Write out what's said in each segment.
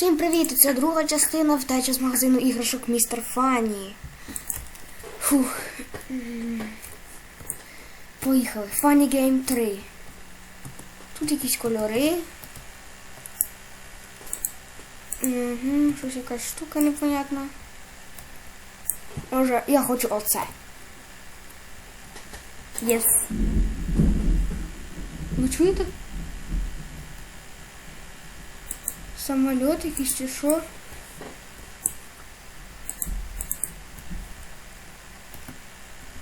Всім привіт! Це друга частина втечі з магазину іграшок Містер Фанні. Фух. Поїхали. Funny Game 3. Тут якісь кольори. Угу, щось якась штука непонятна. Може, я хочу оце. Єс. Ви чуєте? Самоліт якийсь чи що?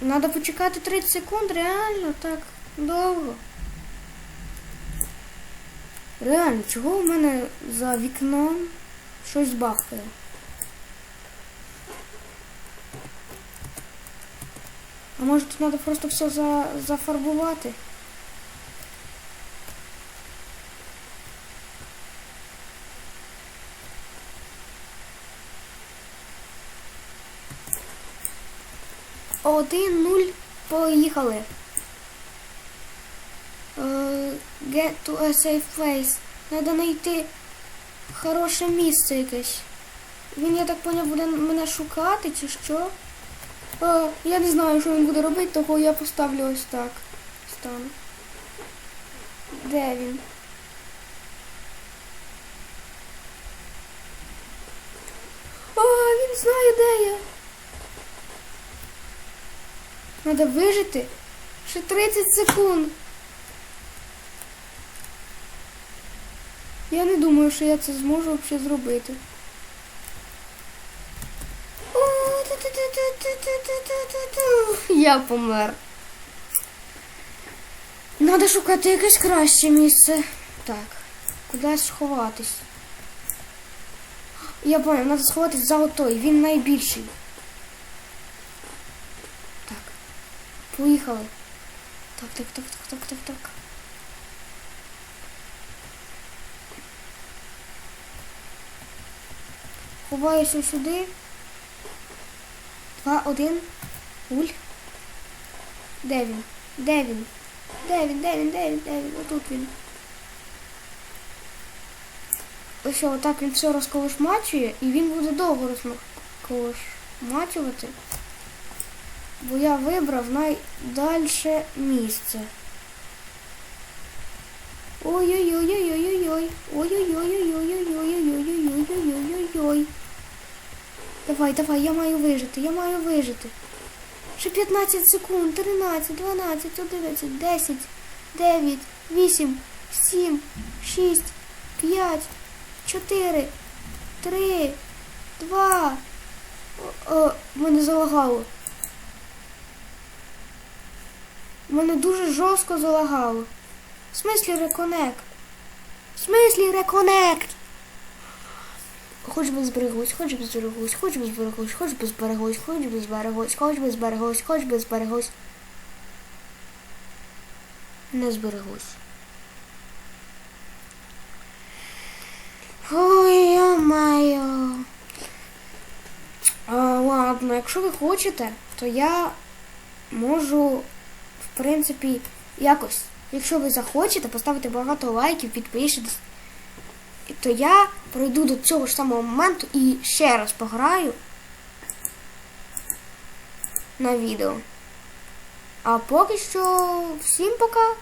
Надо почекати 30 секунд, реально так довго. Реально, чого у мене за вікном щось бахкає? А може тут треба просто все за, зафарбувати? Один, нуль, поїхали. Е, Get to a safe place. Треба знайти хороше місце якесь. Він, я так поняв, буде мене шукати чи що. Е, я не знаю, що він буде робити, того я поставлю ось так. Стану. Де він? А, він знає, де я. Надо вижити. Ще 30 секунд. Я не думаю, що я це зможу взагалі зробити. Я помер. Надо шукати якесь краще місце. Так, кудись сховатись. Я понял, треба сховатись за отой, він найбільший. Поїхали. Так, так, так, так, так, так, так. Ховаюся сюди. Два, один. Уль. Де він? Де він? Де він? Де він? Де він? Де він? Отут він. Ось отак він все розколошмачує і він буде довго розколошмачувати. Бо я вибрав найдальше місце. Ой-ой-ой-ой-ой-ой-ой. Ой-ой-ой-ой-ой-ой-ой-ой-ой-ой-ой-ой. Давай, давай, я маю вижити, я маю вижити. Ще 15 секунд, 13, 12, 11, 10, 9, 8, 7, 6, 5, 4, 3, 2. О, о, мене залагало. Мене дуже жорстко залагало. В смислі реконект? В смислі реконект? Хоч би збереглось, хоч би збереглось, хоч би збереглось, хоч би збереглось, хоч би збереглось, хоч би збереглось, хоч би збереглось. Не збереглось. Ой, я маю. А, ладно, якщо ви хочете, то я можу, в принципі, якось, якщо ви захочете, поставити багато лайків, підпишитесь, то я пройду до цього ж самого моменту і ще раз пограю на відео. А поки що всім пока!